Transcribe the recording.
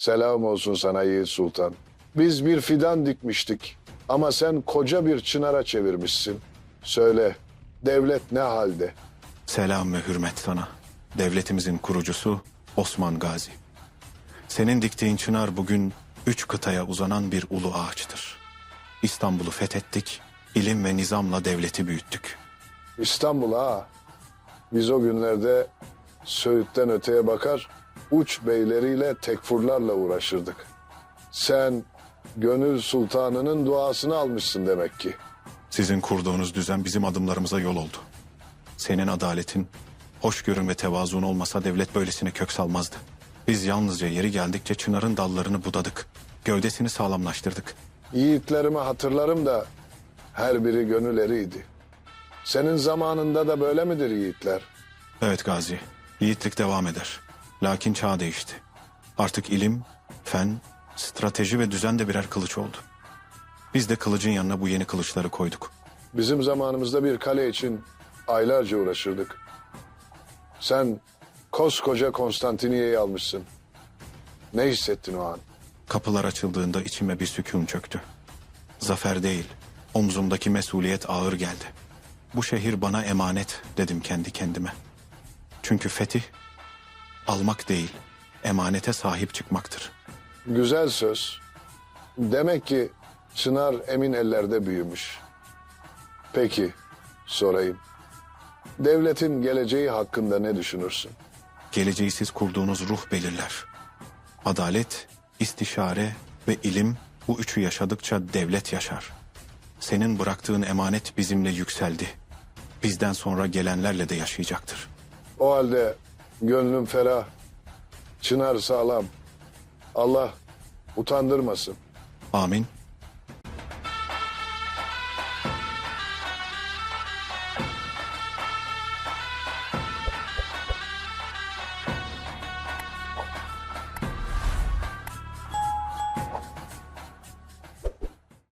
Selam olsun sana Yiğit Sultan. Biz bir fidan dikmiştik ama sen koca bir çınara çevirmişsin. Söyle, devlet ne halde? Selam ve hürmet sana. Devletimizin kurucusu Osman Gazi. Senin diktiğin çınar bugün üç kıtaya uzanan bir ulu ağaçtır. İstanbul'u fethettik, ilim ve nizamla devleti büyüttük. İstanbul ha. Biz o günlerde Söğüt'ten öteye bakar, uç beyleriyle tekfurlarla uğraşırdık. Sen gönül sultanının duasını almışsın demek ki. Sizin kurduğunuz düzen bizim adımlarımıza yol oldu. Senin adaletin, hoşgörün ve tevazun olmasa devlet böylesine kök salmazdı. Biz yalnızca yeri geldikçe çınarın dallarını budadık. Gövdesini sağlamlaştırdık. Yiğitlerimi hatırlarım da her biri gönül eriydi. Senin zamanında da böyle midir yiğitler? Evet Gazi, yiğitlik devam eder. Lakin çağ değişti. Artık ilim, fen, strateji ve düzen de birer kılıç oldu. Biz de kılıcın yanına bu yeni kılıçları koyduk. Bizim zamanımızda bir kale için aylarca uğraşırdık. Sen koskoca Konstantiniye'yi almışsın. Ne hissettin o an? Kapılar açıldığında içime bir sükun çöktü. Zafer değil, omzumdaki mesuliyet ağır geldi. Bu şehir bana emanet dedim kendi kendime. Çünkü fetih, almak değil, emanete sahip çıkmaktır. Güzel söz. Demek ki Çınar emin ellerde büyümüş. Peki, sorayım. Devletin geleceği hakkında ne düşünürsün? Geleceği siz kurduğunuz ruh belirler. Adalet, istişare ve ilim bu üçü yaşadıkça devlet yaşar. Senin bıraktığın emanet bizimle yükseldi. Bizden sonra gelenlerle de yaşayacaktır. O halde gönlüm ferah, Çınar sağlam. Allah utandırmasın. Amin.